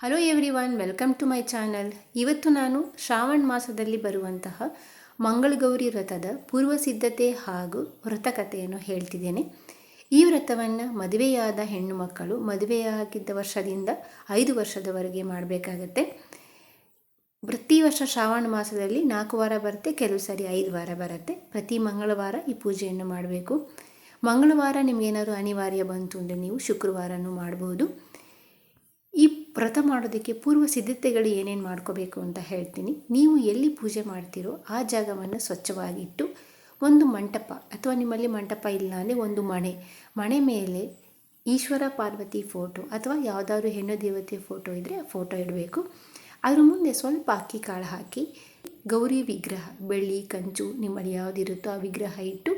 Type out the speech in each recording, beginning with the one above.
Hello everyone welcome to my channel ಇವತ್ತು ನಾನು ಶ್ರಾವಣ ಮಾಸದಲ್ಲಿ ಬರುವಂತಹ ಮಂಗಳಗೌರಿ ವ್ರತದ ಪೂರ್ವ ಸಿದ್ಧತೆ ಹಾಗೂ ವ್ರತಕಥೆಯನ್ನು ಹೇಳ್ತಿದ್ದೇನೆ. ಈ ವ್ರತವನ್ನು ಮದುವೆಯಾದ ಹೆಣ್ಣು ಮಕ್ಕಳು ಮದುವೆಯಾಗಿದ್ದ ವರ್ಷದಿಂದ ಐದು ವರ್ಷದವರೆಗೆ ಮಾಡಬೇಕಾಗತ್ತೆ. ಪ್ರತಿ ವರ್ಷ ಶ್ರಾವಣ ಮಾಸದಲ್ಲಿ ನಾಲ್ಕು ವಾರ ಬರುತ್ತೆ, ಕೆಲವು ಸಾರಿ ಐದು ವಾರ ಬರುತ್ತೆ. ಪ್ರತಿ ಮಂಗಳವಾರ ಈ ಪೂಜೆಯನ್ನು ಮಾಡಬೇಕು. ಮಂಗಳವಾರ ನಿಮಗೇನಾದ್ರು ಅನಿವಾರ್ಯ ಬಂತು ಅಂದರೆ ನೀವು ಶುಕ್ರವಾರನೂ ಮಾಡಬಹುದು ಈ ವ್ರತ ಮಾಡೋದಕ್ಕೆ ಪೂರ್ವ ಸಿದ್ಧತೆಗಳು ಏನೇನು ಮಾಡ್ಕೋಬೇಕು ಅಂತ ಹೇಳ್ತೀನಿ. ನೀವು ಎಲ್ಲಿ ಪೂಜೆ ಮಾಡ್ತೀರೋ ಆ ಜಾಗವನ್ನು ಸ್ವಚ್ಛವಾಗಿಟ್ಟು ಒಂದು ಮಂಟಪ ಅಥವಾ ನಿಮ್ಮಲ್ಲಿ ಮಂಟಪ ಇಲ್ಲ ಅಂದರೆ ಒಂದು ಮಣೆ ಮಣೆ ಮೇಲೆ ಈಶ್ವರ ಪಾರ್ವತಿ ಫೋಟೋ ಅಥವಾ ಯಾವುದಾದ್ರು ಹೆಣ್ಣು ದೇವತೆ ಫೋಟೋ ಇದ್ದರೆ ಆ ಫೋಟೋ ಇಡಬೇಕು. ಅದ್ರ ಮುಂದೆ ಸ್ವಲ್ಪ ಅಕ್ಕಿ ಕಾಳು ಹಾಕಿ, ಗೌರಿ ವಿಗ್ರಹ, ಬೆಳ್ಳಿ, ಕಂಚು ನಿಮ್ಮಲ್ಲಿ ಯಾವುದಿರುತ್ತೋ ಆ ವಿಗ್ರಹ ಇಟ್ಟು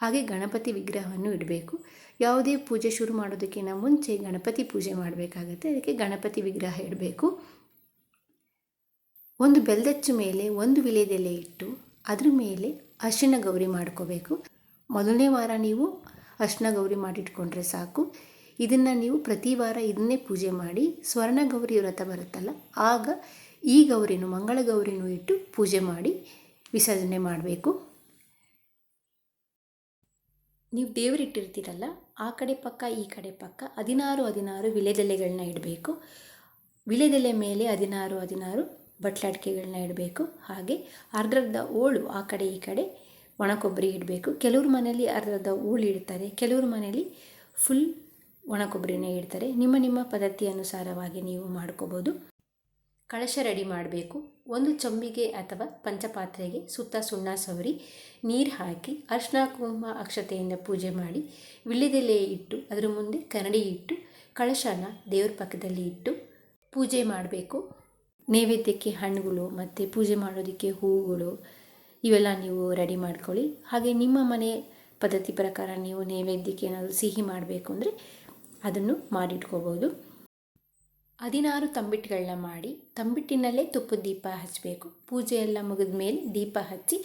ಹಾಗೆ ಗಣಪತಿ ವಿಗ್ರಹವನ್ನು ಇಡಬೇಕು. ಯಾವುದೇ ಪೂಜೆ ಶುರು ಮಾಡೋದಕ್ಕಿಂತ ಮುಂಚೆ ಗಣಪತಿ ಪೂಜೆ ಮಾಡಬೇಕಾಗತ್ತೆ. ಅದಕ್ಕೆ ಗಣಪತಿ ವಿಗ್ರಹ ಇಡಬೇಕು. ಒಂದು ಬೆಲ್ದಚ್ಚು ಮೇಲೆ ಒಂದು ವಿಲೇದೆಲೆ ಇಟ್ಟು ಅದ್ರ ಮೇಲೆ ಅರ್ಶಿನ ಗೌರಿ ಮಾಡ್ಕೋಬೇಕು. ಮೊದಲನೇ ವಾರ ನೀವು ಅರಿಶಿಣ ಗೌರಿ ಮಾಡಿಟ್ಕೊಂಡ್ರೆ ಸಾಕು. ಇದನ್ನು ನೀವು ಪ್ರತಿ ವಾರ ಇದನ್ನೇ ಪೂಜೆ ಮಾಡಿ ಸ್ವರ್ಣ ಗೌರಿ ವ್ರತ ಬರುತ್ತಲ್ಲ, ಆಗ ಈ ಗೌರಿನೂ ಮಂಗಳ ಗೌರಿನೂ ಇಟ್ಟು ಪೂಜೆ ಮಾಡಿ ವಿಸರ್ಜನೆ ಮಾಡಬೇಕು. ನೀವು ದೇವರಿಟ್ಟಿರ್ತೀರಲ್ಲ ಆ ಕಡೆ ಪಕ್ಕ, ಈ ಕಡೆ ಪಕ್ಕ ಹದಿನಾರು ಹದಿನಾರು ವಿಳೆದೆಲೆಗಳನ್ನ ಇಡಬೇಕು. ವಿಳೆದೆಲೆ ಮೇಲೆ ಹದಿನಾರು ಹದಿನಾರು ಬಟ್ಲಾಟಿಕೆಗಳನ್ನ ಇಡಬೇಕು. ಹಾಗೆ ಅರ್ಧರ್ಧ ಓಳು ಆ ಕಡೆ, ಈ ಕಡೆ ಒಣ ಕೊಬ್ಬರಿ ಇಡಬೇಕು. ಕೆಲವ್ರ ಮನೆಯಲ್ಲಿ ಅರ್ಧರ್ಧ ಓಳು ಇಡ್ತಾರೆ, ಕೆಲವ್ರ ಮನೆಯಲ್ಲಿ ಫುಲ್ ಒಣ ಕೊಬ್ಬರಿನೇ ಇಡ್ತಾರೆ. ನಿಮ್ಮ ನಿಮ್ಮ ಪದ್ಧತಿ ಅನುಸಾರವಾಗಿ ನೀವು ಮಾಡ್ಕೋಬೋದು. ಕಳಶ ರೆಡಿ ಮಾಡಬೇಕು. ಒಂದು ಚಂಬಿಗೆ ಅಥವಾ ಪಂಚಪಾತ್ರೆಗೆ ಸುತ್ತ ಸುಣ್ಣ ಸವರಿ, ನೀರು ಹಾಕಿ ಅರ್ಶಿನ, ಕುಂಕುಮ ಅಕ್ಷತೆಯಿಂದ ಪೂಜೆ ಮಾಡಿ ವಿಳ್ಯದೆಲೆ ಇಟ್ಟು ಅದರ ಮುಂದೆ ಕನ್ನಡಿ ಇಟ್ಟು ಕಳಶನ ದೇವ್ರ ಪಕ್ಕದಲ್ಲಿ ಇಟ್ಟು ಪೂಜೆ ಮಾಡಬೇಕು. ನೈವೇದ್ಯಕ್ಕೆ ಹಣ್ಣುಗಳು ಮತ್ತು ಪೂಜೆ ಮಾಡೋದಕ್ಕೆ ಹೂವುಗಳು ಇವೆಲ್ಲ ನೀವು ರೆಡಿ ಮಾಡ್ಕೊಳ್ಳಿ. ಹಾಗೆ ನಿಮ್ಮ ಮನೆ ಪದ್ಧತಿ ಪ್ರಕಾರ ನೀವು ನೈವೇದ್ಯಕ್ಕೆ ಏನಾದರೂ ಸಿಹಿ ಮಾಡಬೇಕು ಅಂದರೆ ಅದನ್ನು ಮಾಡಿಟ್ಕೋಬೋದು. ಹದಿನಾರು ತಂಬಿಟ್ಟುಗಳನ್ನ ಮಾಡಿ ತಂಬಿಟ್ಟಿನಲ್ಲೇ ತುಪ್ಪ ದೀಪ ಹಚ್ಚಬೇಕು ಪೂಜೆ ಎಲ್ಲ ಮುಗಿದ ಮೇಲೆ ದೀಪ ಹಚ್ಚಿ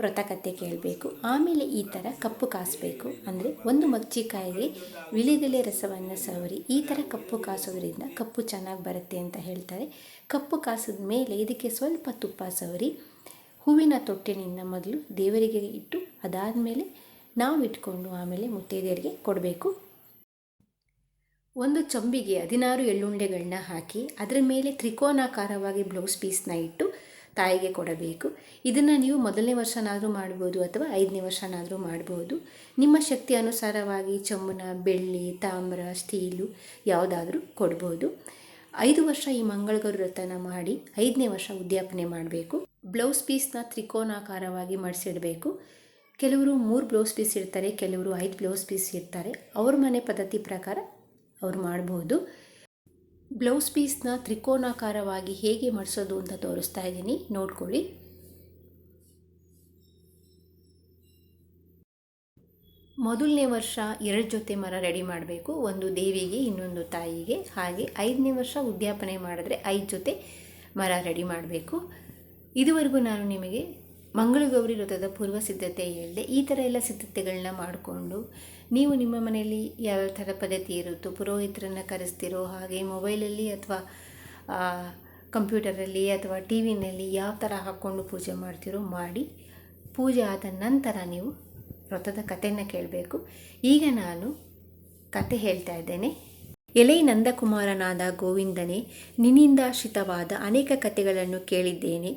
ವ್ರತಕಥೆ ಕೇಳಬೇಕು. ಆಮೇಲೆ ಈ ಥರ ಕಪ್ಪು ಕಾಸಬೇಕು. ಅಂದರೆ ಒಂದು ಮಗ್ಚಿಕಾಯಿಗೆ ವಿಳಿದೆಲೆ ರಸವನ್ನು ಸವರಿ, ಈ ಥರ ಕಪ್ಪು ಕಾಸೋದ್ರಿಂದ ಕಪ್ಪು ಚೆನ್ನಾಗಿ ಬರುತ್ತೆ ಅಂತ ಹೇಳ್ತಾರೆ. ಕಪ್ಪು ಕಾಸಿದ ಮೇಲೆ ಇದಕ್ಕೆ ಸ್ವಲ್ಪ ತುಪ್ಪ ಸವರಿ, ಹೂವಿನ ತೊಟ್ಟಿನಿಂದ ಮೊದಲು ದೇವರಿಗೆ ಇಟ್ಟು ಅದಾದಮೇಲೆ ನಾವು ಇಟ್ಕೊಂಡು ಆಮೇಲೆ ಮುತ್ತೈದೆಯರಿಗೆ ಕೊಡಬೇಕು. ಒಂದು ಚೊಂಬಿಗೆ ಹದಿನಾರು ಎಳ್ಳುಂಡೆಗಳನ್ನ ಹಾಕಿ ಅದರ ಮೇಲೆ ತ್ರಿಕೋನಾಕಾರವಾಗಿ ಬ್ಲೌಸ್ ಪೀಸ್ನ ಇಟ್ಟು ತಾಯಿಗೆ ಕೊಡಬೇಕು. ಇದನ್ನು ನೀವು ಮೊದಲನೇ ವರ್ಷನಾದರೂ ಮಾಡ್ಬೋದು ಅಥವಾ ಐದನೇ ವರ್ಷನಾದರೂ ಮಾಡ್ಬೋದು. ನಿಮ್ಮ ಶಕ್ತಿ ಅನುಸಾರವಾಗಿ ಚೊಂಬನ ಬೆಳ್ಳಿ, ತಾಮ್ರ, ಸ್ಟೀಲು ಯಾವುದಾದ್ರೂ ಕೊಡ್ಬೋದು. ಐದು ವರ್ಷ ಈ ಮಂಗಳಗೌರಿ ವ್ರತನ ಮಾಡಿ ಐದನೇ ವರ್ಷ ಉದ್ಯಾಪನೆ ಮಾಡಬೇಕು. ಬ್ಲೌಸ್ ಪೀಸ್ನ ತ್ರಿಕೋನಾಕಾರವಾಗಿ ಮಡಿಸಿಡಬೇಕು. ಕೆಲವರು ಮೂರು ಬ್ಲೌಸ್ ಪೀಸ್ ಇರ್ತಾರೆ ಕೆಲವರು ಐದು ಬ್ಲೌಸ್ ಪೀಸ್ ಇರ್ತಾರೆ ಅವ್ರ ಮನೆ ಪದ್ಧತಿ ಪ್ರಕಾರ ಅವ್ರು ಮಾಡ್ಬೋದು. ಬ್ಲೌಸ್ ಪೀಸ್ನ ತ್ರಿಕೋನಾಕಾರವಾಗಿ ಹೇಗೆ ಮಡಿಸೋದು ಅಂತ ತೋರಿಸ್ತಾ ಇದ್ದೀನಿ. ನೋಡ್ಕೊಳ್ಳಿ. ಮೊದಲನೇ ವರ್ಷ ಎರಡು ಜೊತೆ ಮರ ರೆಡಿ ಮಾಡಬೇಕು. ಒಂದು ದೇವಿಗೆ, ಇನ್ನೊಂದು ತಾಯಿಗೆ. ಹಾಗೆ ಐದನೇ ವರ್ಷ ಉದ್ಯಾಪನೆ ಮಾಡಿದ್ರೆ ಐದು ಜೊತೆ ಮರ ರೆಡಿ ಮಾಡಬೇಕು. ಇದುವರೆಗೂ ನಾನು ನಿಮಗೆ ಮಂಗಳಗೌರಿ ವ್ರತದ ಪೂರ್ವ ಸಿದ್ಧತೆ ಹೇಳಿದೆ ಈ ಥರ ಎಲ್ಲ ಸಿದ್ಧತೆಗಳನ್ನ ಮಾಡಿಕೊಂಡು ನೀವು ನಿಮ್ಮ ಮನೆಯಲ್ಲಿ ಯಾವ ಥರ ಪದ್ಧತಿ ಇರುತ್ತೋ, ಪುರೋಹಿತರನ್ನು ಕರೆಸ್ತಿರೋ ಹಾಗೆ ಮೊಬೈಲಲ್ಲಿ ಅಥವಾ ಕಂಪ್ಯೂಟರಲ್ಲಿ ಅಥವಾ ಟಿ ವಿನಲ್ಲಿ ಯಾವ ಥರ ಹಾಕ್ಕೊಂಡು ಪೂಜೆ ಮಾಡ್ತಿರೋ ಮಾಡಿ ಪೂಜೆ ಆದ ನಂತರ ನೀವು ವ್ರತದ ಕಥೆಯನ್ನು ಕೇಳಬೇಕು. ಈಗ ನಾನು ಕತೆ ಹೇಳ್ತಾ ಇದ್ದೇನೆ. ಎಲೆ ನಂದಕುಮಾರನಾದ ಗೋವಿಂದನೇ ನಿನ್ನಿಂದಾಶ್ರಿತವಾದ ಅನೇಕ ಕಥೆಗಳನ್ನು ಕೇಳಿದ್ದೇನೆ.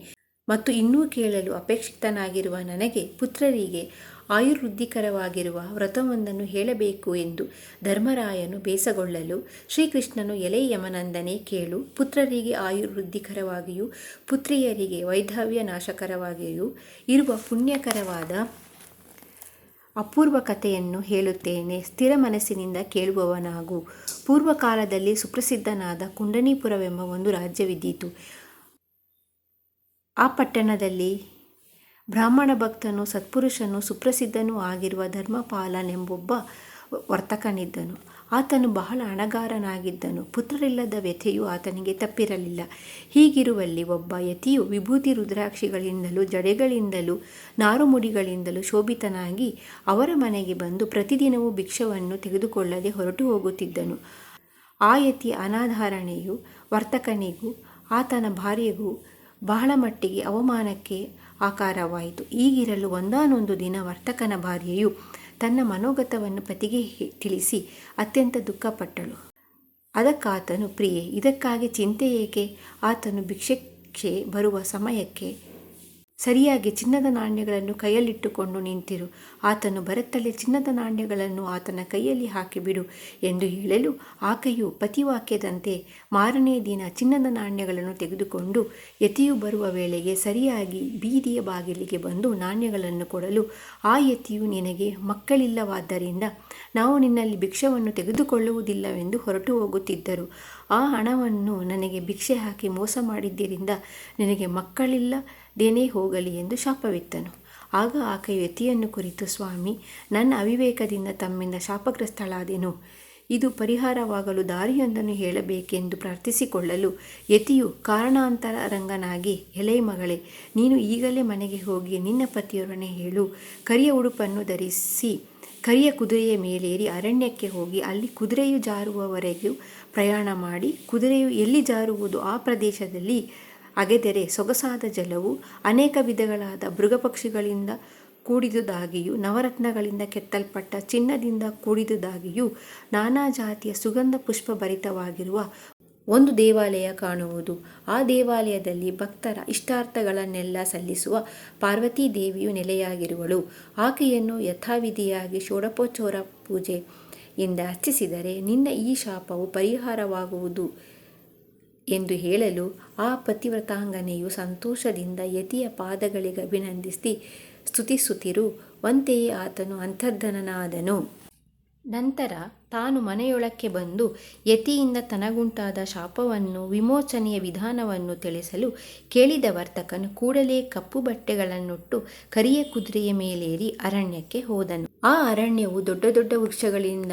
ಮತ್ತು ಇನ್ನೂ ಕೇಳಲು ಅಪೇಕ್ಷಿತನಾಗಿರುವ ನನಗೆ ಪುತ್ರರಿಗೆ ಆಯುರ್ವೃದ್ಧಿಕರವಾಗಿರುವ ವ್ರತವೊಂದನ್ನು ಹೇಳಬೇಕು ಎಂದು ಧರ್ಮರಾಯನು ಬೇಸಗೊಳ್ಳಲು ಶ್ರೀಕೃಷ್ಣನು ಎಲೆ ಯಮನಂದನೆ ಕೇಳು, ಪುತ್ರರಿಗೆ ಆಯುರ್ವೃದ್ಧಿಕರವಾಗಿಯೂ, ಪುತ್ರಿಯರಿಗೆ ವೈಧವ್ಯ ನಾಶಕರವಾಗಿಯೂ ಇರುವ ಪುಣ್ಯಕರವಾದ ಅಪೂರ್ವ ಕಥೆಯನ್ನು ಹೇಳುತ್ತೇನೆ. ಸ್ಥಿರ ಮನಸ್ಸಿನಿಂದ ಕೇಳುವವನಾಗು. ಪೂರ್ವಕಾಲದಲ್ಲಿ ಸುಪ್ರಸಿದ್ಧನಾದ ಕುಂಡನೀಪುರವೆಂಬ ಒಂದು ರಾಜ್ಯವಿದ್ದಿತು ಆ ಪಟ್ಟಣದಲ್ಲಿ ಬ್ರಾಹ್ಮಣ ಭಕ್ತನು ಸತ್ಪುರುಷನು ಸುಪ್ರಸಿದ್ಧನೂ ಆಗಿರುವ ಧರ್ಮಪಾಲನೆಂಬೊಬ್ಬ ವರ್ತಕನಿದ್ದನು. ಆತನು ಬಹಳ ಹಣಗಾರನಾಗಿದ್ದನು ಪುತ್ರರಿಲ್ಲದ ವ್ಯಥೆಯು ಆತನಿಗೆ ತಪ್ಪಿರಲಿಲ್ಲ. ಹೀಗಿರುವಲ್ಲಿ ಒಬ್ಬ ಯತಿಯು ವಿಭೂತಿ ರುದ್ರಾಕ್ಷಿಗಳಿಂದಲೂ ಜಡೆಗಳಿಂದಲೂ ನಾರುಮುಡಿಗಳಿಂದಲೂ ಶೋಭಿತನಾಗಿ ಅವರ ಮನೆಗೆ ಬಂದು ಪ್ರತಿದಿನವೂ ಭಿಕ್ಷವನ್ನು ತೆಗೆದುಕೊಳ್ಳದೆ ಹೊರಟು ಹೋಗುತ್ತಿದ್ದನು. ಆ ಯತಿಯ ಅನಾಧಾರಣೆಯು ವರ್ತಕನಿಗೂ ಆತನ ಭಾರ್ಯೆಗೂ ಬಹಳ ಮಟ್ಟಿಗೆ ಅವಮಾನಕ್ಕೆ ಆಕಾರವಾಯಿತು. ಈಗಿರಲು ಒಂದಾನೊಂದು ದಿನ ವರ್ತಕನ ಭಾರ್ಯೆಯು ತನ್ನ ಮನೋಗತವನ್ನು ಪತಿಗೆ ತಿಳಿಸಿ ಅತ್ಯಂತ ದುಃಖಪಟ್ಟಳು. ಅದಕ್ಕಾತನು, ಪ್ರಿಯೆ, ಇದಕ್ಕಾಗಿ ಚಿಂತೆ ಏಕೆ? ಆತನು ಭಿಕ್ಷೆ ಬರುವ ಸಮಯಕ್ಕೆ ಸರಿಯಾಗಿ ಚಿನ್ನದ ನಾಣ್ಯಗಳನ್ನು ಕೈಯಲ್ಲಿಟ್ಟುಕೊಂಡು ನಿಂತಿರು. ಆತನು ಬರುತ್ತಲೇ ಚಿನ್ನದ ನಾಣ್ಯಗಳನ್ನು ಆತನ ಕೈಯಲ್ಲಿ ಹಾಕಿಬಿಡು ಎಂದು ಹೇಳಲು ಆಕೆಯು ಪತಿವಾಕ್ಯದಂತೆ ಮಾರನೇ ದಿನ ಚಿನ್ನದ ನಾಣ್ಯಗಳನ್ನು ತೆಗೆದುಕೊಂಡು ಯತಿಯು ಬರುವ ವೇಳೆಗೆ ಸರಿಯಾಗಿ ಬೀದಿಯ ಬಾಗಿಲಿಗೆ ಬಂದು ನಾಣ್ಯಗಳನ್ನು ಕೊಡಲು ಆ ಯತಿಯು ನಿನಗೆ ಮಕ್ಕಳಿಲ್ಲವಾದ್ದರಿಂದ ನಾವು ನಿನ್ನಲ್ಲಿ ಭಿಕ್ಷವನ್ನು ತೆಗೆದುಕೊಳ್ಳುವುದಿಲ್ಲವೆಂದು ಹೊರಟು ಹೋಗುತ್ತಿದ್ದರು. ಆ ಹಣವನ್ನು ನನಗೆ ಭಿಕ್ಷೆ ಹಾಕಿ ಮೋಸ ಮಾಡಿದ್ದರಿಂದ ನಿನಗೆ ಮಕ್ಕಳಿಲ್ಲದೇನೇ ಹೋಗಲಿ ಎಂದು ಶಾಪವಿತ್ತನು. ಆಗ ಆಕೆ ಯತಿಯನ್ನು ಕುರಿತು, ಸ್ವಾಮಿ, ನನ್ನ ಅವಿವೇಕದಿಂದ ತಮ್ಮಿಂದ ಶಾಪಗ್ರಸ್ತಳಾದೆನು. ಇದು ಪರಿಹಾರವಾಗಲು ದಾರಿಯೊಂದನ್ನು ಹೇಳಬೇಕೆಂದು ಪ್ರಾರ್ಥಿಸಿಕೊಳ್ಳಲು ಯತಿಯು ಕಾರಣಾಂತರ ರಂಗನಾಗಿ ಎಲೆ ಮಗಳೇ, ನೀನು ಈಗಲೇ ಮನೆಗೆ ಹೋಗಿ ನಿನ್ನ ಪತಿಯೊಡನೆ ಹೇಳು. ಕರಿಯ ಉಡುಪನ್ನು ಧರಿಸಿ, ಕರಿಯ ಕುದುರೆಯ ಮೇಲೇರಿ ಅರಣ್ಯಕ್ಕೆ ಹೋಗಿ, ಅಲ್ಲಿ ಕುದುರೆಯು ಜಾರುವವರೆಗೂ ಪ್ರಯಾಣ ಮಾಡಿ, ಕುದುರೆಯು ಎಲ್ಲಿ ಜಾರುವುದು ಆ ಪ್ರದೇಶದಲ್ಲಿ ಅಗೆದರೆ ಸೊಗಸಾದ ಜಲವು ಅನೇಕ ವಿಧಗಳಾದ ಮೃಗಪಕ್ಷಿಗಳಿಂದ ಕೂಡಿದುದಾಗಿಯೂ ನವರತ್ನಗಳಿಂದ ಕೆತ್ತಲ್ಪಟ್ಟ ಚಿನ್ನದಿಂದ ಕೂಡಿದುದಾಗಿಯೂ ನಾನಾ ಜಾತಿಯ ಸುಗಂಧ ಪುಷ್ಪ ಭರಿತವಾಗಿರುವ ಒಂದು ದೇವಾಲಯ ಕಾಣುವುದು. ಆ ದೇವಾಲಯದಲ್ಲಿ ಭಕ್ತರ ಇಷ್ಟಾರ್ಥಗಳನ್ನೆಲ್ಲ ಸಲ್ಲಿಸುವ ಪಾರ್ವತೀ ದೇವಿಯು ನೆಲೆಯಾಗಿರುವಳು. ಆಕೆಯನ್ನು ಯಥಾವಿಧಿಯಾಗಿ ಷೋಡಪೋಚೋರ ಪೂಜೆಯಿಂದ ಅರ್ಚಿಸಿದರೆ ನಿನ್ನ ಈ ಶಾಪವು ಪರಿಹಾರವಾಗುವುದು. ಎಂದು ಹೇಳಲು ಆ ಪತಿವ್ರತಾಂಗನೆಯು ಸಂತೋಷದಿಂದ ಯತಿಯ ಪಾದಗಳಿಗೆ ಅಭಿನಂದಿಸಿ ಸ್ತುತಿಸುತ್ತಿರು. ಅಂತೆಯೇ ಆತನು ಅಂತರ್ಧನನಾದನು. ನಂತರ ತಾನು ಮನೆಯೊಳಕ್ಕೆ ಬಂದು ಯತಿಯಿಂದ ತನಗುಂಟಾದ ಶಾಪವನ್ನು, ವಿಮೋಚನೆಯ ವಿಧಾನವನ್ನು ತಿಳಿಸಲು ಕೇಳಿದ ವರ್ತಕನು ಕೂಡಲೇ ಕಪ್ಪು ಬಟ್ಟೆಗಳನ್ನುಟ್ಟು ಕರಿಯ ಕುದುರೆಯ ಮೇಲೇರಿ ಅರಣ್ಯಕ್ಕೆ ಹೋದನು. ಆ ಅರಣ್ಯವು ದೊಡ್ಡ ದೊಡ್ಡ ವೃಕ್ಷಗಳಿಂದ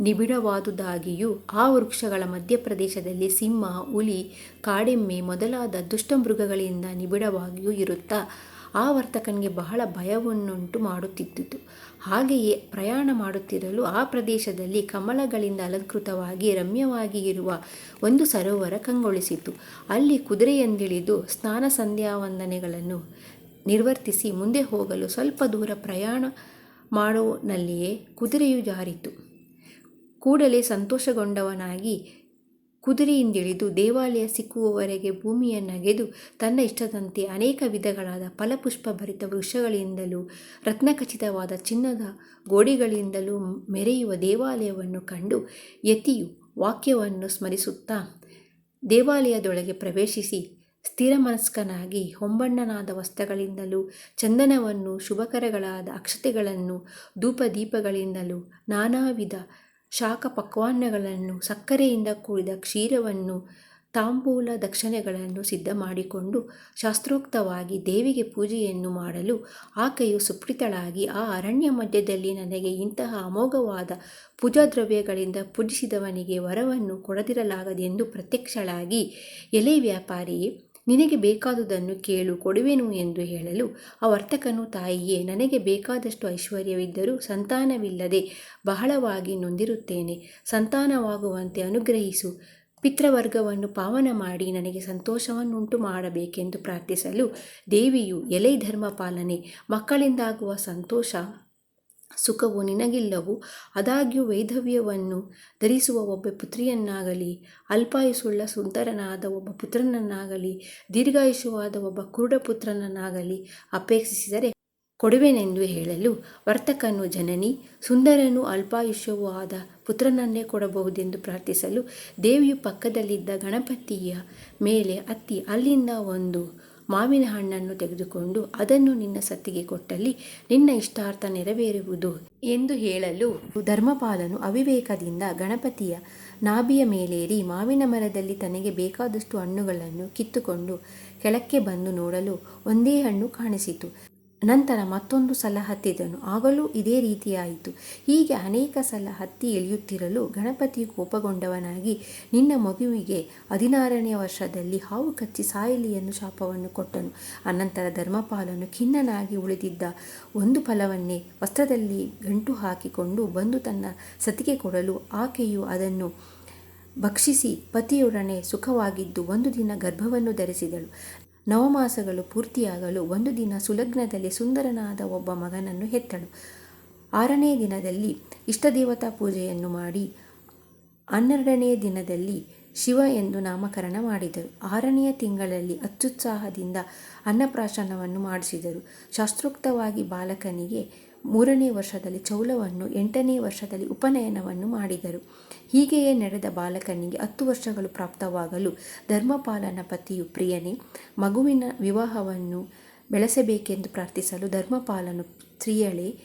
ನಿಬಿಡವಾದುದಾಗಿಯೂ ಆ ವೃಕ್ಷಗಳ ಮಧ್ಯಪ್ರದೇಶದಲ್ಲಿ ಸಿಂಹ, ಹುಲಿ, ಕಾಡೆಮ್ಮೆ ಮೊದಲಾದ ದುಷ್ಟಮೃಗಗಳಿಂದ ನಿಬಿಡವಾಗಿಯೂ ಇರುತ್ತಾ, ಆ ವರ್ತಕನಿಗೆ ಬಹಳ ಭಯವನ್ನುಂಟು ಮಾಡುತ್ತಿದ್ದುದು. ಹಾಗೆಯೇ ಪ್ರಯಾಣ ಮಾಡುತ್ತಿರಲು ಆ ಪ್ರದೇಶದಲ್ಲಿ ಕಮಲಗಳಿಂದ ಅಲಂಕೃತವಾಗಿ ರಮ್ಯವಾಗಿ ಇರುವ ಒಂದು ಸರೋವರ ಕಂಗೊಳಿಸಿತು. ಅಲ್ಲಿ ಕುದುರೆಯಂದಿಳಿದು ಸ್ನಾನ ಸಂಧ್ಯಾವಂದನೆಗಳನ್ನು ನಿರ್ವರ್ತಿಸಿ ಮುಂದೆ ಹೋಗಲು ಸ್ವಲ್ಪ ದೂರ ಪ್ರಯಾಣ ಮಾಡುವನಲ್ಲಿಯೇ ಕುದುರೆಯು ಜಾರಿತು. ಕೂಡಲೇ ಸಂತೋಷಗೊಂಡವನಾಗಿ ಕುದುರೆಯಿಂದಿಳಿದು ದೇವಾಲಯ ಸಿಕ್ಕುವವರೆಗೆ ಭೂಮಿಯನ್ನಗೆದು ತನ್ನ ಇಷ್ಟದಂತೆ ಅನೇಕ ವಿಧಗಳಾದ ಫಲಪುಷ್ಪಭರಿತ ವೃಕ್ಷಗಳಿಂದಲೂ ರತ್ನಖಚಿತವಾದ ಚಿನ್ನದ ಗೋಡೆಗಳಿಂದಲೂ ಮೆರೆಯುವ ದೇವಾಲಯವನ್ನು ಕಂಡು ಯತಿಯು ವಾಕ್ಯವನ್ನು ಸ್ಮರಿಸುತ್ತಾ ದೇವಾಲಯದೊಳಗೆ ಪ್ರವೇಶಿಸಿ ಸ್ಥಿರಮನಸ್ಕನಾಗಿ ಹೊಂಬಣ್ಣನಾದ ವಸ್ತ್ರಗಳಿಂದಲೂ ಚಂದನವನ್ನು ಶುಭಕರಗಳಾದ ಅಕ್ಷತೆಗಳನ್ನು ಧೂಪದೀಪಗಳಿಂದಲೂ ನಾನಾ ವಿಧ ಶಾಖ ಪಕ್ವಾನ್ನಗಳನ್ನು ಸಕ್ಕರೆಯಿಂದ ಕೂಡಿದ ಕ್ಷೀರವನ್ನು, ತಾಂಬೂಲ ದಕ್ಷಿಣೆಗಳನ್ನು ಸಿದ್ಧ ಮಾಡಿಕೊಂಡು ಶಾಸ್ತ್ರೋಕ್ತವಾಗಿ ದೇವಿಗೆ ಪೂಜೆಯನ್ನು ಮಾಡಲು ಆಕೆಯು ಸುಪ್ರೀತಳಾಗಿ ಆ ಅರಣ್ಯ ಮಧ್ಯದಲ್ಲಿ ನನಗೆ ಇಂತಹ ಅಮೋಘವಾದ ಪೂಜಾದ್ರವ್ಯಗಳಿಂದ ಪೂಜಿಸಿದವನಿಗೆ ವರವನ್ನು ಕೊಡದಿರಲಾಗದೆಂದು ಪ್ರತ್ಯಕ್ಷಳಾಗಿ ಎಲೆ ವ್ಯಾಪಾರಿಯೇ ನಿನಗೆ ಬೇಕಾದುದನ್ನು ಕೇಳು, ಕೊಡುವೆನು ಎಂದು ಹೇಳಲು ಆ ವರ್ತಕನು ತಾಯಿಯೇ, ನನಗೆ ಬೇಕಾದಷ್ಟು ಐಶ್ವರ್ಯವಿದ್ದರೂ ಸಂತಾನವಿಲ್ಲದೆ ಬಹಳವಾಗಿ ನೊಂದಿರುತ್ತೇನೆ. ಸಂತಾನವಾಗುವಂತೆ ಅನುಗ್ರಹಿಸು. ಪಿತೃವರ್ಗವನ್ನು ಪಾವನ ಮಾಡಿ ನನಗೆ ಸಂತೋಷವನ್ನುಂಟು ಮಾಡಬೇಕೆಂದು ಪ್ರಾರ್ಥಿಸಲು ದೇವಿಯು ಎಲೆ ಧರ್ಮಪಾಲನೆ, ಮಕ್ಕಳಿಂದಾಗುವ ಸಂತೋಷ ಸುಖವು ನಿನಗಿಲ್ಲವು, ಆದಾಗ್ಯೂ ವೈಧವ್ಯವನ್ನು ಧರಿಸುವ ಒಬ್ಬ ಪುತ್ರಿಯನ್ನಾಗಲಿ ಅಲ್ಪಾಯುಸುಳ್ಳ ಸುಂದರನಾದ ಒಬ್ಬ ಪುತ್ರನನ್ನಾಗಲಿ ದೀರ್ಘಾಯುಷವಾದ ಒಬ್ಬ ಕುರುಡ ಪುತ್ರನನ್ನಾಗಲಿ ಅಪೇಕ್ಷಿಸಿದರೆ ಕೊಡುವೆನೆಂದು ಹೇಳಲು ವರ್ತಕನು ಜನನಿ, ಸುಂದರನು ಅಲ್ಪಾಯುಷ್ಯವೂ ಆದ ಪುತ್ರನನ್ನೇ ಕೊಡಬಹುದೆಂದು ಪ್ರಾರ್ಥಿಸಲು ದೇವಿಯು ಪಕ್ಕದಲ್ಲಿದ್ದ ಗಣಪತಿಯ ಮೇಲೆ ಅತ್ತಿ ಅಲ್ಲಿಂದ ಒಂದು ಮಾವಿನ ಹಣ್ಣನ್ನು ತೆಗೆದುಕೊಂಡು ಅದನ್ನು ನಿನ್ನ ಸತ್ತಿಗೆ ಕೊಟ್ಟಲ್ಲಿ ನಿನ್ನ ಇಷ್ಟಾರ್ಥ ನೆರವೇರುವುದು ಎಂದು ಹೇಳಲು ಧರ್ಮಪಾಲನು ಅವಿವೇಕದಿಂದ ಗಣಪತಿಯ ನಾಭಿಯ ಮೇಲೇರಿ ಮಾವಿನ ಮರದಲ್ಲಿ ತನಗೆ ಬೇಕಾದಷ್ಟು ಹಣ್ಣುಗಳನ್ನು ಕಿತ್ತುಕೊಂಡು ಕೆಳಕ್ಕೆ ಬಂದು ನೋಡಲು ಒಂದೇ ಹಣ್ಣು ಕಾಣಿಸಿತು. ನಂತರ ಮತ್ತೊಂದು ಸಲ ಹತ್ತಿದನು ಆಗಲೂ ಇದೇ ರೀತಿಯಾಯಿತು. ಹೀಗೆ ಅನೇಕ ಸಲ ಹತ್ತಿ ಇಳಿಯುತ್ತಿರಲು ಗಣಪತಿ ಕೋಪಗೊಂಡವನಾಗಿ ನಿನ್ನ ಮಗುವಿಗೆ ಹದಿನಾರನೆಯ ವರ್ಷದಲ್ಲಿ ಹಾವು ಕಚ್ಚಿ ಸಾಯಲಿ ಎಂದು ಶಾಪವನ್ನು ಕೊಟ್ಟನು. ಅನಂತರ ಧರ್ಮಪಾಲನು ಖಿನ್ನನಾಗಿ ಉಳಿದಿದ್ದ ಒಂದು ಫಲವನ್ನೇ ವಸ್ತ್ರದಲ್ಲಿ ಗಂಟು ಹಾಕಿಕೊಂಡು ಬಂದು ತನ್ನ ಸತಿಗೆ ಕೊಡಲು ಆಕೆಯು ಅದನ್ನು ಭಕ್ಷಿಸಿ ಪತಿಯೊಡನೆ ಸುಖವಾಗಿದ್ದು ಒಂದು ದಿನ ಗರ್ಭವನ್ನು ಧರಿಸಿದಳು. ನವಮಾಸಗಳು ಪೂರ್ತಿಯಾಗಲು ಒಂದು ದಿನ ಸುಲಗ್ನದಲ್ಲಿ ಸುಂದರನಾದ ಒಬ್ಬ ಮಗನನ್ನು ಹೆತ್ತಳು. ಆರನೇ ದಿನದಲ್ಲಿ ಇಷ್ಟದೇವತಾ ಪೂಜೆಯನ್ನು ಮಾಡಿ ಹನ್ನೆರಡನೇ ದಿನದಲ್ಲಿ ಶಿವ ಎಂದು ನಾಮಕರಣ ಮಾಡಿದರು. ಆರನೆಯ ತಿಂಗಳಲ್ಲಿ ಅತ್ಯುತ್ಸಾಹದಿಂದ ಅನ್ನಪ್ರಾಶನವನ್ನು ಮಾಡಿಸಿದರು. ಶಾಸ್ತ್ರೋಕ್ತವಾಗಿ ಬಾಲಕನಿಗೆ ಮೂರನೇ ವರ್ಷದಲ್ಲಿ ಚೌಲವನ್ನು, ಎಂಟನೇ ವರ್ಷದಲ್ಲಿ ಉಪನಯನವನ್ನು ಮಾಡಿದರು. ಹೀಗೆಯೇ ನಡೆದ ಬಾಲಕನಿಗೆ ಹತ್ತು ವರ್ಷಗಳು ಪ್ರಾಪ್ತವಾಗಲು ಧರ್ಮಪಾಲನ ಪತಿಯು ಪ್ರಿಯನೇ, ಮಗುವಿನ ವಿವಾಹವನ್ನು ಬೆಳೆಸಬೇಕೆಂದು ಪ್ರಾರ್ಥಿಸಲು ಧರ್ಮಪಾಲನು ಸ್ತ್ರೀಯಳೆ,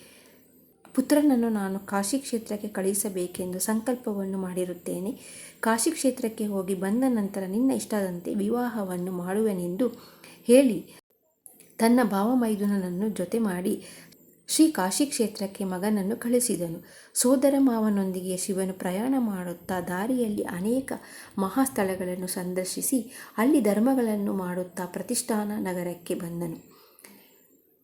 ಪುತ್ರನನ್ನು ನಾನು ಕಾಶಿ ಕ್ಷೇತ್ರಕ್ಕೆ ಕಳುಹಿಸಬೇಕೆಂದು ಸಂಕಲ್ಪವನ್ನು ಮಾಡಿರುತ್ತೇನೆ. ಕಾಶಿ ಕ್ಷೇತ್ರಕ್ಕೆ ಹೋಗಿ ಬಂದ ನಂತರ ನಿನ್ನ ಇಷ್ಟದಂತೆ ವಿವಾಹವನ್ನು ಮಾಡುವೆನೆಂದು ಹೇಳಿ, ತನ್ನ ಭಾವಮೈದುನನನ್ನು ಜೊತೆ ಮಾಡಿ ಶ್ರೀ ಕಾಶಿ ಕ್ಷೇತ್ರಕ್ಕೆ ಮಗನನ್ನು ಕಳಿಸಿದನು. ಸೋದರ ಮಾವನೊಂದಿಗೆ ಶಿವನು ಪ್ರಯಾಣ ಮಾಡುತ್ತಾ ದಾರಿಯಲ್ಲಿ ಅನೇಕ ಮಹಾಸ್ಥಳಗಳನ್ನು ಸಂದರ್ಶಿಸಿ ಅಲ್ಲಿ ಧರ್ಮಗಳನ್ನು ಮಾಡುತ್ತಾ ಪ್ರತಿಷ್ಠಾನ ನಗರಕ್ಕೆ ಬಂದನು.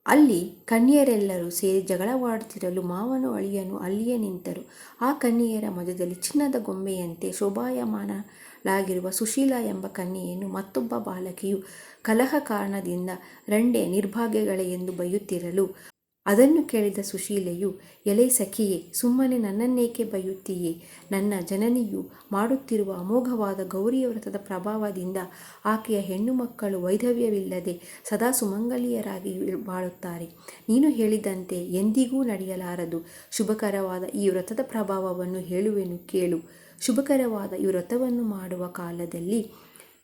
ಅಲ್ಲಿ ಕನ್ಯರೆಲ್ಲರೂ ಸೇರಿ ಜಗಳವಾಡುತ್ತಿರಲು ಮಾವನು ಅಳಿಯನು ಅಲ್ಲಿಯೇ ನಿಂತರು. ಆ ಕನ್ಯೆಯರ ಮಧ್ಯದಲ್ಲಿ ಚಿನ್ನದ ಗೊಂಬೆಯಂತೆ ಶೋಭಾಯಮಾನಳಾಗಿರುವ ಸುಶೀಲ ಎಂಬ ಕನ್ಯೆಯನ್ನು ಮತ್ತೊಬ್ಬ ಬಾಲಕಿಯು ಕಲಹ ಕಾರಣದಿಂದ ರಂಡೆ ನಿರ್ಭಾಗ್ಯಗಳೇ ಎಂದು ಬೈಯುತ್ತಿರಲು ಅದನ್ನು ಕೇಳಿದ ಸುಶೀಲೆಯು, ಎಲೆ ಸಖಿಯೇ, ಸುಮ್ಮನೆ ನನ್ನನ್ನೇಕೆ ಬೈಯುತ್ತೀಯೇ? ನನ್ನ ಜನನಿಯು ಮಾಡುತ್ತಿರುವ ಅಮೋಘವಾದ ಗೌರಿಯ ವ್ರತದ ಪ್ರಭಾವದಿಂದ ಆಕೆಯ ಹೆಣ್ಣು ಮಕ್ಕಳು ವೈಧವ್ಯವಿಲ್ಲದೆ ಸದಾ ಸುಮಂಗಲಿಯರಾಗಿ ಬಾಳುತ್ತಾರೆ. ನೀನು ಹೇಳಿದಂತೆ ಎಂದಿಗೂ ನಡೆಯಲಾರದು. ಶುಭಕರವಾದ ಈ ವ್ರತದ ಪ್ರಭಾವವನ್ನು ಹೇಳುವೆನು ಕೇಳು. ಶುಭಕರವಾದ ಈ ವ್ರತವನ್ನು ಮಾಡುವ ಕಾಲದಲ್ಲಿ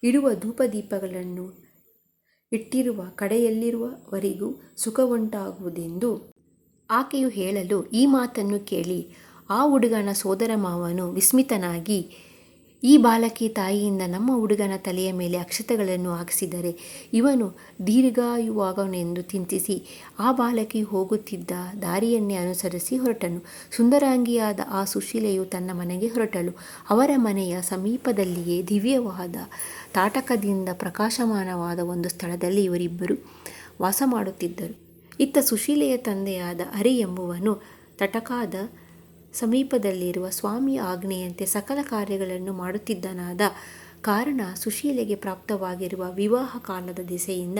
ಇಡುವ ಧೂಪದೀಪಗಳನ್ನು ಇಟ್ಟಿರುವ ಕಡೆಯಲ್ಲಿರುವವರಿಗೂ ಸುಖವುಂಟಾಗುವುದೆಂದು ಆಕೆಯು ಹೇಳಲು ಈ ಮಾತನ್ನು ಕೇಳಿ ಆ ಹುಡುಗನ ಸೋದರ ಮಾವನು ವಿಸ್ಮಿತನಾಗಿ ಈ ಬಾಲಕಿ ತಾಯಿಯಿಂದ ನಮ್ಮ ಹುಡುಗನ ತಲೆಯ ಮೇಲೆ ಅಕ್ಷತೆಗಳನ್ನು ಹಾಕಿಸಿದರೆ ಇವನು ದೀರ್ಘಾಯುವಾಗನೆಂದು ಚಿಂತಿಸಿ ಆ ಬಾಲಕಿ ಹೋಗುತ್ತಿದ್ದ ದಾರಿಯನ್ನೇ ಅನುಸರಿಸಿ ಹೊರಟನು. ಸುಂದರಾಂಗಿಯಾದ ಆ ಸುಶೀಲೆಯು ತನ್ನ ಮನೆಗೆ ಹೊರಟಳು. ಅವರ ಮನೆಯ ಸಮೀಪದಲ್ಲಿಯೇ ದಿವ್ಯವಾದ ತಾಟಕದಿಂದ ಪ್ರಕಾಶಮಾನವಾದ ಒಂದು ಸ್ಥಳದಲ್ಲಿ ಇವರಿಬ್ಬರು ವಾಸ ಮಾಡುತ್ತಿದ್ದರು. ಇತ್ತ ಸುಶೀಲೆಯ ತಂದೆಯಾದ ಹರಿ ಎಂಬುವನು ತಟಕಾದ ಸಮೀಪದಲ್ಲಿರುವ ಸ್ವಾಮಿಯ ಆಜ್ಞೆಯಂತೆ ಸಕಲ ಕಾರ್ಯಗಳನ್ನು ಮಾಡುತ್ತಿದ್ದನಾದ ಕಾರಣ ಸುಶೀಲೆಗೆ ಪ್ರಾಪ್ತವಾಗಿರುವ ವಿವಾಹ ಕಾಲದ ದಿಸೆಯಿಂದ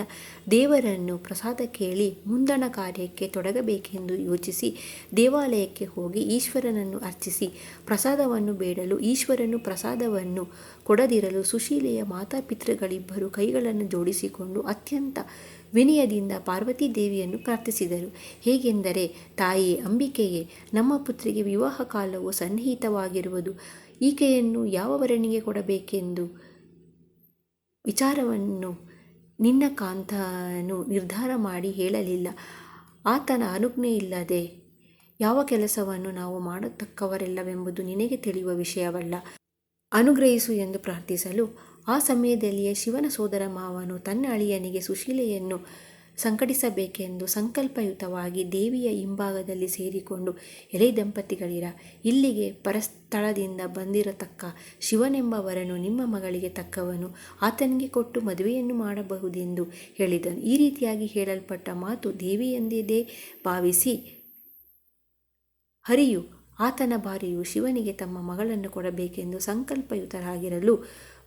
ದೇವರನ್ನು ಪ್ರಸಾದ ಕೇಳಿ ಮುಂದಣ ಕಾರ್ಯಕ್ಕೆ ತೊಡಗಬೇಕೆಂದು ಯೋಚಿಸಿ ದೇವಾಲಯಕ್ಕೆ ಹೋಗಿ ಈಶ್ವರನನ್ನು ಅರ್ಚಿಸಿ ಪ್ರಸಾದವನ್ನು ಬೇಡಲು ಈಶ್ವರನು ಪ್ರಸಾದವನ್ನು ಕೊಡದಿರಲು ಸುಶೀಲೆಯ ಮಾತಾಪಿತೃಗಳಿಬ್ಬರು ಕೈಗಳನ್ನು ಜೋಡಿಸಿಕೊಂಡು ಅತ್ಯಂತ ವಿನಯದಿಂದ ಪಾರ್ವತಿ ದೇವಿಯನ್ನು ಪ್ರಾರ್ಥಿಸಿದರು. ಹೇಗೆಂದರೆ, ತಾಯಿ, ಅಂಬಿಕೆಯೇ, ನಮ್ಮ ಪುತ್ರಿಗೆ ವಿವಾಹ ಕಾಲವು ಸನ್ನಿಹಿತವಾಗಿರುವುದು ಈಕೆಯನ್ನು ಯಾವ ವರನಿಗೆ ಕೊಡಬೇಕೆಂದು ವಿಚಾರವನ್ನು ನಿನ್ನ ಕಾಂತನು ನಿರ್ಧಾರ ಮಾಡಿ ಹೇಳಲಿಲ್ಲ. ಆತನ ಅನುಜ್ಞೆ ಇಲ್ಲದೆ ಯಾವ ಕೆಲಸವನ್ನು ನಾವು ಮಾಡತಕ್ಕವರೆಲ್ಲವೆಂಬುದು ನಿನಗೆ ತಿಳಿಯುವ ವಿಷಯವಲ್ಲ. ಅನುಗ್ರಹಿಸು ಎಂದು ಪ್ರಾರ್ಥಿಸಲು ಆ ಸಮಯದಲ್ಲಿಯೇ ಶಿವನ ಸೋದರ ಮಾವನು ತನ್ನ ಅಳಿಯನಿಗೆ ಸುಶೀಲೆಯನ್ನು ಸಂಕಟಿಸಬೇಕೆಂದು ಸಂಕಲ್ಪಯುತವಾಗಿ ದೇವಿಯ ಹಿಂಭಾಗದಲ್ಲಿ ಸೇರಿಕೊಂಡು ಎಲೆ ದಂಪತಿಗಳಿರ, ಇಲ್ಲಿಗೆ ಪರಸ್ಥಳದಿಂದ ಬಂದಿರತಕ್ಕ ಶಿವನೆಂಬವರನು ನಿಮ್ಮ ಮಗಳಿಗೆ ತಕ್ಕವನು. ಆತನಿಗೆ ಕೊಟ್ಟು ಮದುವೆಯನ್ನು ಮಾಡಬಹುದೆಂದು ಹೇಳಿದನು. ಈ ರೀತಿಯಾಗಿ ಹೇಳಲ್ಪಟ್ಟ ಮಾತು ದೇವಿಯೆಂದಿದೆ ಭಾವಿಸಿ ಹರಿಯು. ಆತನ ಬಾರಿಯು ಶಿವನಿಗೆ ತಮ್ಮ ಮಗಳನ್ನು ಕೊಡಬೇಕೆಂದು ಸಂಕಲ್ಪಯುತರಾಗಿರಲು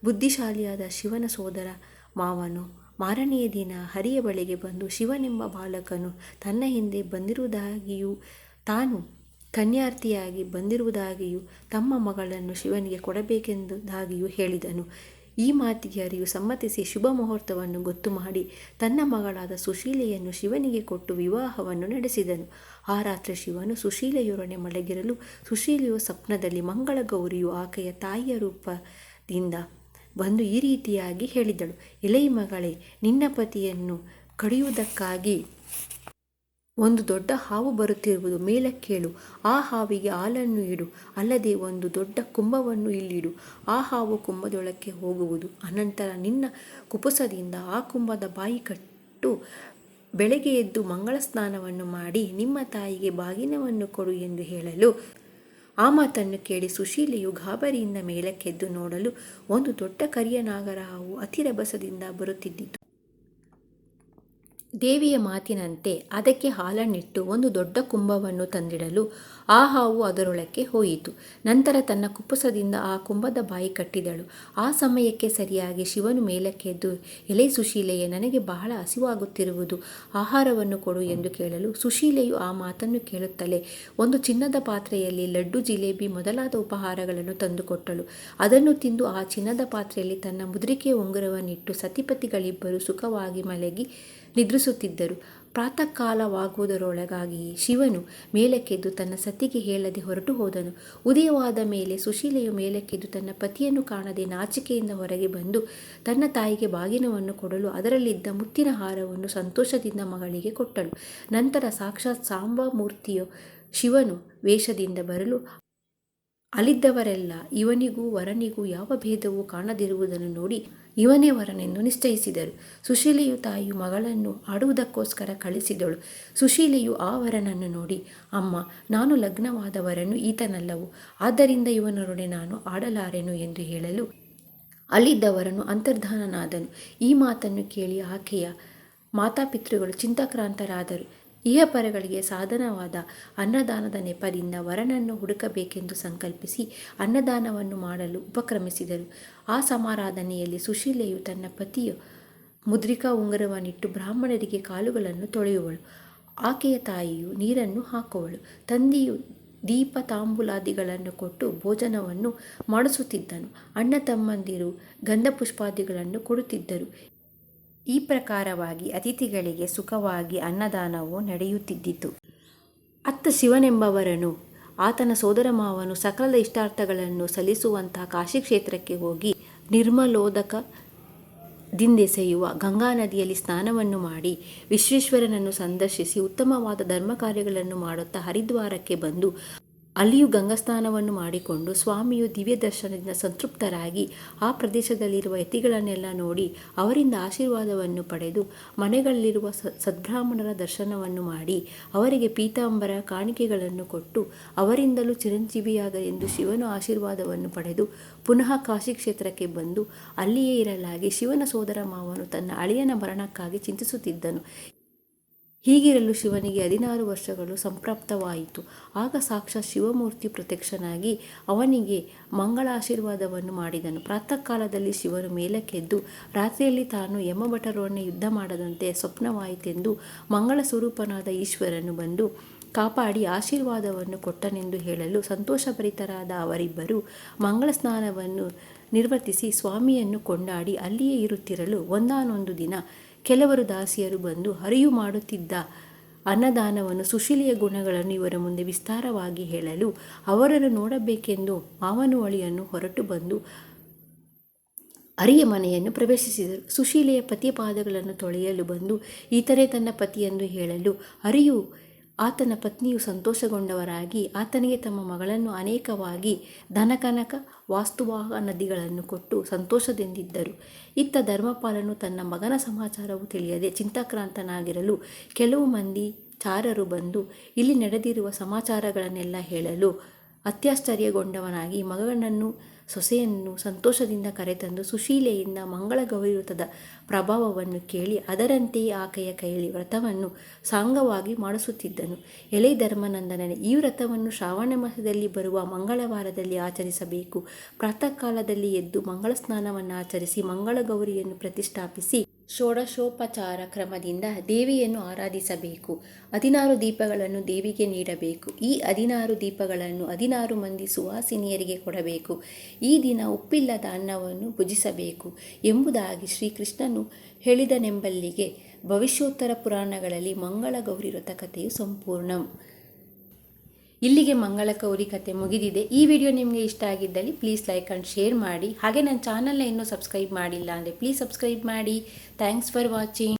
ಬುದ್ಧಿಶಾಲಿಯಾದ ಶಿವನ ಸೋದರ ಮಾವನು ಮಾರನೆಯ ದಿನ ಹರಿಯ ಬಳಿಗೆ ಬಂದು ಶಿವನೆಂಬ ಬಾಲಕನು ತನ್ನ ಹಿಂದೆ ಬಂದಿರುವುದಾಗಿಯೂ, ತಾನು ಕನ್ಯಾರ್ಥಿಯಾಗಿ ಬಂದಿರುವುದಾಗಿಯೂ ತಮ್ಮ ಮಗಳನ್ನು ಶಿವನಿಗೆ ಕೊಡಬೇಕೆಂಬುದಾಗಿಯೂ ಹೇಳಿದನು. ಈ ಮಾತಿಗೆ ಅರಿಯು ಸಮ್ಮತಿಸಿ ಶುಭ ಮುಹೂರ್ತವನ್ನು ಗೊತ್ತು ಮಾಡಿ ತನ್ನ ಮಗಳಾದ ಸುಶೀಲೆಯನ್ನು ಶಿವನಿಗೆ ಕೊಟ್ಟು ವಿವಾಹವನ್ನು ನಡೆಸಿದನು. ಆ ರಾತ್ರಿ ಶಿವನು ಸುಶೀಲೆಯೊಡನೆ ಮಲಗಿರಲು ಸುಶೀಲೆಯು ಸ್ವಪ್ನದಲ್ಲಿ ಮಂಗಳ ಗೌರಿಯು ಆಕೆಯ ತಾಯಿಯ ರೂಪದಿಂದ ಬಂದು ಈ ರೀತಿಯಾಗಿ ಹೇಳಿದಳು. ಎಲೈ ಮಗಳೇ, ನಿನ್ನ ಪತಿಯನ್ನು ಕಡಿಯುವುದಕ್ಕಾಗಿ ಒಂದು ದೊಡ್ಡ ಹಾವು ಬರುತ್ತಿರುವುದು ಮೇಲಕ್ಕೇಳು ಆ ಹಾವಿಗೆ ಹಾಲನ್ನು ಇಡು, ಅಲ್ಲದೆ ಒಂದು ದೊಡ್ಡ ಕುಂಭವನ್ನು ಇಲ್ಲಿಡು. ಆ ಹಾವು ಕುಂಭದೊಳಕ್ಕೆ ಹೋಗುವುದು. ಅನಂತರ ನಿನ್ನ ಕುಪುಸದಿಂದ ಆ ಕುಂಭದ ಬಾಯಿ ಕಟ್ಟು, ಬೆಳಗ್ಗೆ ಎದ್ದು ಮಂಗಳ ಸ್ನಾನವನ್ನು ಮಾಡಿ, ನಿಮ್ಮ ತಾಯಿಗೆ ಬಾಗಿನವನ್ನು ಕೊಡು ಎಂದು ಹೇಳಲು ಆ ಮಾತನ್ನು ಕೇಳಿ ಸುಶೀಲೆಯು ಗಾಬರಿಯಿಂದ ಮೇಲಕ್ಕೆದ್ದು ನೋಡಲು ಒಂದು ದೊಡ್ಡ ಕರಿಯ ನಾಗರಹಾವು ಅತಿರಭಸದಿಂದ ಅತಿ ಬರುತ್ತಿದ್ದಿತು. ದೇವಿಯ ಮಾತಿನಂತೆ ಅದಕ್ಕೆ ಹಾಲನ್ನಿಟ್ಟು ಒಂದು ದೊಡ್ಡ ಕುಂಭವನ್ನು ತಂದಿಡಲು ಆ ಹಾವು ಅದರೊಳಕ್ಕೆ ಹೋಯಿತು. ನಂತರ ತನ್ನ ಕುಪ್ಪಸದಿಂದ ಆ ಕುಂಭದ ಬಾಯಿ ಕಟ್ಟಿದಳು. ಆ ಸಮಯಕ್ಕೆ ಸರಿಯಾಗಿ ಶಿವನು ಮೇಲಕ್ಕೆದ್ದು, ಎಲೆ ಸುಶೀಲೆಯೇ, ನನಗೆ ಬಹಳ ಹಸಿವಾಗುತ್ತಿರುವುದು. ಆಹಾರವನ್ನು ಕೊಡು ಎಂದು ಕೇಳಲು ಸುಶೀಲೆಯು ಆ ಮಾತನ್ನು ಕೇಳುತ್ತಲೇ ಒಂದು ಚಿನ್ನದ ಪಾತ್ರೆಯಲ್ಲಿ ಲಡ್ಡು, ಜಿಲೇಬಿ ಮೊದಲಾದ ಉಪಹಾರಗಳನ್ನು ತಂದುಕೊಟ್ಟಳು. ಅದನ್ನು ತಿಂದು ಆ ಚಿನ್ನದ ಪಾತ್ರೆಯಲ್ಲಿ ತನ್ನ ಮುದ್ರಿಕೆಯ ಉಂಗುರವನ್ನಿಟ್ಟು ಸತಿಪತಿಗಳಿಬ್ಬರು ಸುಖವಾಗಿ ಮಲಗಿ ನಿದ್ರಿಸುತ್ತಿದ್ದರು. ಪ್ರಾತಃ ಕಾಲವಾಗುವುದರೊಳಗಾಗಿ ಶಿವನು ಮೇಲಕ್ಕೆದ್ದು ತನ್ನ ಸತಿಗೆ ಹೇಳದೆ ಹೊರಟು ಹೋದನು. ಉದಯವಾದ ಮೇಲೆ ಸುಶೀಲೆಯು ಮೇಲಕ್ಕೆದ್ದು ತನ್ನ ಪತಿಯನ್ನು ಕಾಣದೆ ನಾಚಿಕೆಯಿಂದ ಹೊರಗೆ ಬಂದು ತನ್ನ ತಾಯಿಗೆ ಬಾಗಿನವನ್ನು ಕೊಡಲು ಅದರಲ್ಲಿದ್ದ ಮುತ್ತಿನ ಹಾರವನ್ನು ಸಂತೋಷದಿಂದ ಮಗಳಿಗೆ ಕೊಟ್ಟಳು. ನಂತರ ಸಾಕ್ಷಾತ್ ಸಾಂಬಾಮೂರ್ತಿಯು ಶಿವನು ವೇಷದಿಂದ ಬರಲು ಅಲ್ಲಿದ್ದವರೆಲ್ಲ ಇವನಿಗೂ ವರನಿಗೂ ಯಾವ ಭೇದವೂ ಕಾಣದಿರುವುದನ್ನು ನೋಡಿ ಇವನೇ ವರನೆಂದು ನಿಶ್ಚಯಿಸಿದರು. ಸುಶೀಲೆಯು ತಾಯಿಯು ಮಗಳನ್ನು ಆಡುವುದಕ್ಕೋಸ್ಕರ ಕಳಿಸಿದಳು. ಸುಶೀಲೆಯು ಆ ವರನನ್ನು ನೋಡಿ, ಅಮ್ಮ, ನಾನು ಲಗ್ನವಾದ ವರನು ಈತನಲ್ಲವು? ಆದ್ದರಿಂದ ಇವನರೊಡೆ ನಾನು ಆಡಲಾರೆನು? ಎಂದು ಹೇಳಲು ಅಲ್ಲಿದ್ದವರನು ಅಂತರ್ಧಾನನಾದನು. ಈ ಮಾತನ್ನು ಕೇಳಿ ಆಕೆಯ ಮಾತಾಪಿತೃಗಳು ಚಿಂತಾಕ್ರಾಂತರಾದರು. ಇಹಪರಗಳಿಗೆ ಸಾಧನವಾದ ಅನ್ನದಾನದ ನೆಪದಿಂದ ವರನನ್ನು ಹುಡುಕಬೇಕೆಂದು ಸಂಕಲ್ಪಿಸಿ ಅನ್ನದಾನವನ್ನು ಮಾಡಲು ಉಪಕ್ರಮಿಸಿದರು. ಆ ಸಮಾರಾಧನೆಯಲ್ಲಿ ಸುಶೀಲೆಯು ತನ್ನ ಪತಿಯ ಮುದ್ರಿಕಾ ಉಂಗುರವನ್ನಿಟ್ಟು ಬ್ರಾಹ್ಮಣರಿಗೆ ಕಾಲುಗಳನ್ನು ತೊಳೆಯುವಳು. ಆಕೆಯ ತಾಯಿಯು ನೀರನ್ನು ಹಾಕುವಳು. ತಂದೆಯು ದೀಪ ತಾಂಬೂಲಾದಿಗಳನ್ನು ಕೊಟ್ಟು ಭೋಜನವನ್ನು ಮಾಡಿಸುತ್ತಿದ್ದನು. ಅಣ್ಣ ತಮ್ಮಂದಿರು ಗಂಧಪುಷ್ಪಾದಿಗಳನ್ನು ಕೊಡುತ್ತಿದ್ದರು. ಈ ಪ್ರಕಾರವಾಗಿ ಅತಿಥಿಗಳಿಗೆ ಸುಖವಾಗಿ ಅನ್ನದಾನವು ನಡೆಯುತ್ತಿದ್ದಿತು. ಅತ್ತ ಶಿವನೆಂಬವರನು ಆತನ ಸೋದರ ಮಾವನು ಸಕಲ ಇಷ್ಟಾರ್ಥಗಳನ್ನು ಸಲ್ಲಿಸುವಂತಹ ಕಾಶಿ ಕ್ಷೇತ್ರಕ್ಕೆ ಹೋಗಿ ನಿರ್ಮಲೋದಕ ದಿಂದೆಸೆಯುವ ಗಂಗಾ ನದಿಯಲ್ಲಿ ಸ್ನಾನವನ್ನು ಮಾಡಿ ವಿಶ್ವೇಶ್ವರನನ್ನು ಸಂದರ್ಶಿಸಿ ಉತ್ತಮವಾದ ಧರ್ಮ ಕಾರ್ಯಗಳನ್ನು ಮಾಡುತ್ತಾ ಹರಿದ್ವಾರಕ್ಕೆ ಬಂದು ಅಲ್ಲಿಯೂ ಗಂಗಾಸ್ನಾನವನ್ನು ಮಾಡಿಕೊಂಡು ಸ್ವಾಮಿಯು ದಿವ್ಯ ದರ್ಶನದಿಂದ ಸಂತೃಪ್ತರಾಗಿ ಆ ಪ್ರದೇಶದಲ್ಲಿರುವ ಯತಿಗಳನ್ನೆಲ್ಲ ನೋಡಿ ಅವರಿಂದ ಆಶೀರ್ವಾದವನ್ನು ಪಡೆದು ಮನೆಗಳಲ್ಲಿರುವ ಸದ್ಬ್ರಾಹ್ಮಣರ ದರ್ಶನವನ್ನು ಮಾಡಿ ಅವರಿಗೆ ಪೀತಾಂಬರ ಕಾಣಿಕೆಗಳನ್ನು ಕೊಟ್ಟು ಅವರಿಂದಲೂ ಚಿರಂಜೀವಿಯಾಗ ಎಂದು ಶಿವನ ಆಶೀರ್ವಾದವನ್ನು ಪಡೆದು ಪುನಃ ಕಾಶಿ ಕ್ಷೇತ್ರಕ್ಕೆ ಬಂದು ಅಲ್ಲಿಯೇ ಇರಲಾಗಿ ಶಿವನ ಸೋದರ ಮಾವನು ತನ್ನ ಅಳಿಯನ ಮರಣಕ್ಕಾಗಿ ಚಿಂತಿಸುತ್ತಿದ್ದನು. ಹೀಗಿರಲು ಶಿವನಿಗೆ ಹದಿನಾರು ವರ್ಷಗಳು ಸಂಪ್ರಾಪ್ತವಾಯಿತು. ಆಗ ಸಾಕ್ಷಾತ್ ಶಿವಮೂರ್ತಿ ಪ್ರತ್ಯಕ್ಷನಾಗಿ ಅವನಿಗೆ ಮಂಗಳ ಆಶೀರ್ವಾದವನ್ನು ಮಾಡಿದನು. ಪ್ರಾತಃ ಕಾಲದಲ್ಲಿ ಶಿವನು ಮೇಲಕ್ಕೆದ್ದು, ರಾತ್ರಿಯಲ್ಲಿ ತಾನು ಯಮಭಟರೊಡನೆ ಯುದ್ಧ ಮಾಡದಂತೆ ಸ್ವಪ್ನವಾಯಿತೆಂದು ಮಂಗಳ ಸ್ವರೂಪನಾದ ಈಶ್ವರನು ಬಂದು ಕಾಪಾಡಿ ಆಶೀರ್ವಾದವನ್ನು ಕೊಟ್ಟನೆಂದು ಹೇಳಲು ಸಂತೋಷಭರಿತರಾದ ಅವರಿಬ್ಬರು ಮಂಗಳ ಸ್ನಾನವನ್ನು ನಿರ್ವರ್ತಿಸಿ ಸ್ವಾಮಿಯನ್ನು ಕೊಂಡಾಡಿ ಅಲ್ಲಿಯೇ ಇರುತ್ತಿರಲು ಒಂದಾನೊಂದು ದಿನ ಕೆಲವರು ದಾಸಿಯರು ಬಂದು ಹರಿಯು ಮಾಡುತ್ತಿದ್ದ ಅನ್ನದಾನವನ್ನು ಸುಶೀಲಿಯ ಗುಣಗಳನ್ನು ಇವರ ಮುಂದೆ ವಿಸ್ತಾರವಾಗಿ ಹೇಳಲು ಅವರನ್ನು ನೋಡಬೇಕೆಂದು ಮಾವನು ಅಳಿಯನ್ನು ಹೊರಟು ಬಂದು ಅರಿಯ ಮನೆಯನ್ನು ಪ್ರವೇಶಿಸಿದರು. ಸುಶೀಲೆಯ ಪತಿಯ ಪಾದಗಳನ್ನು ತೊಳೆಯಲು ಬಂದು ಈತನೇ ತನ್ನ ಪತಿಯೆಂದು ಹೇಳಲು, ಅರಿಯು ಆತನ ಪತ್ನಿಯು ಸಂತೋಷಗೊಂಡವರಾಗಿ, ಆತನಿಗೆ ತಮ್ಮ ಮಗಳನ್ನು ಅನೇಕವಾಗಿ ಧನಕನಕ ವಾಸ್ತುವಾಹ ನದಿಗಳನ್ನು ಕೊಟ್ಟು ಸಂತೋಷದಿಂದಿದ್ದರು. ಇತ್ತ ಧರ್ಮಪಾಲನು ತನ್ನ ಮಗನ ಸಮಾಚಾರವು ತಿಳಿಯದೆ ಚಿಂತಾಕ್ರಾಂತನಾಗಿರಲು ಕೆಲವು ಮಂದಿ ಚಾರರು ಬಂದು ಇಲ್ಲಿ ನಡೆದಿರುವ ಸಮಾಚಾರಗಳನ್ನೆಲ್ಲ ಹೇಳಲು ಅತ್ಯಾಶ್ಚರ್ಯಗೊಂಡವನಾಗಿ ಮಗನನ್ನು ಸೊಸೆಯನ್ನು ಸಂತೋಷದಿಂದ ಕರೆತಂದು ಸುಶೀಲೆಯಿಂದ ಮಂಗಳ ಗೌರಿವ್ರತದ ಪ್ರಭಾವವನ್ನು ಕೇಳಿ ಅದರಂತೆಯೇ ಆಕೆಯ ಕೈಯಲ್ಲಿ ವ್ರತವನ್ನು ಸಾಂಗವಾಗಿ ಮಾಡಿಸುತ್ತಿದ್ದನು. ಎಲೆ ಧರ್ಮನಂದನನೇ, ಈ ವ್ರತವನ್ನು ಶ್ರಾವಣ ಮಾಸದಲ್ಲಿ ಬರುವ ಮಂಗಳವಾರದಲ್ಲಿ ಆಚರಿಸಬೇಕು. ಪ್ರಾತಃ ಕಾಲದಲ್ಲಿ ಎದ್ದು ಮಂಗಳ ಸ್ನಾನವನ್ನು ಆಚರಿಸಿ ಮಂಗಳ ಗೌರಿಯನ್ನು ಪ್ರತಿಷ್ಠಾಪಿಸಿ ಷೋಡಶೋಪಚಾರ ಕ್ರಮದಿಂದ ದೇವಿಯನ್ನು ಆರಾಧಿಸಬೇಕು. ಹದಿನಾರು ದೀಪಗಳನ್ನು ದೇವಿಗೆ ನೀಡಬೇಕು. ಈ ಹದಿನಾರು ದೀಪಗಳನ್ನು ಹದಿನಾರು ಮಂದಿ ಸುವಾಸಿನಿಯರಿಗೆ ಕೊಡಬೇಕು. ಈ ದಿನ ಉಪ್ಪಿಲ್ಲದ ಅನ್ನವನ್ನು ಭುಜಿಸಬೇಕು ಎಂಬುದಾಗಿ ಶ್ರೀಕೃಷ್ಣನು ಹೇಳಿದನೆಂಬಲ್ಲಿಗೆ ಭವಿಷ್ಯೋತ್ತರ ಪುರಾಣಗಳಲ್ಲಿ ಮಂಗಳ ಗೌರಿ ವ್ರತ ಕಥೆಯು ಸಂಪೂರ್ಣ. ಇಲ್ಲಿಗೆ ಮಂಗಳ ಕೌರಿ ಕತೆ ಮುಗಿದಿದೆ. ಈ ವಿಡಿಯೋ ನಿಮಗೆ ಇಷ್ಟ ಆಗಿದ್ದಲ್ಲಿ ಪ್ಲೀಸ್ ಲೈಕ್ ಆ್ಯಂಡ್ ಶೇರ್ ಮಾಡಿ. ಹಾಗೆ ನನ್ನ ಚಾನಲ್ನ ಇನ್ನೂ ಸಬ್ಸ್ಕ್ರೈಬ್ ಮಾಡಿಲ್ಲ ಅಂದರೆ ಪ್ಲೀಸ್ ಸಬ್ಸ್ಕ್ರೈಬ್ ಮಾಡಿ. Thanks for watching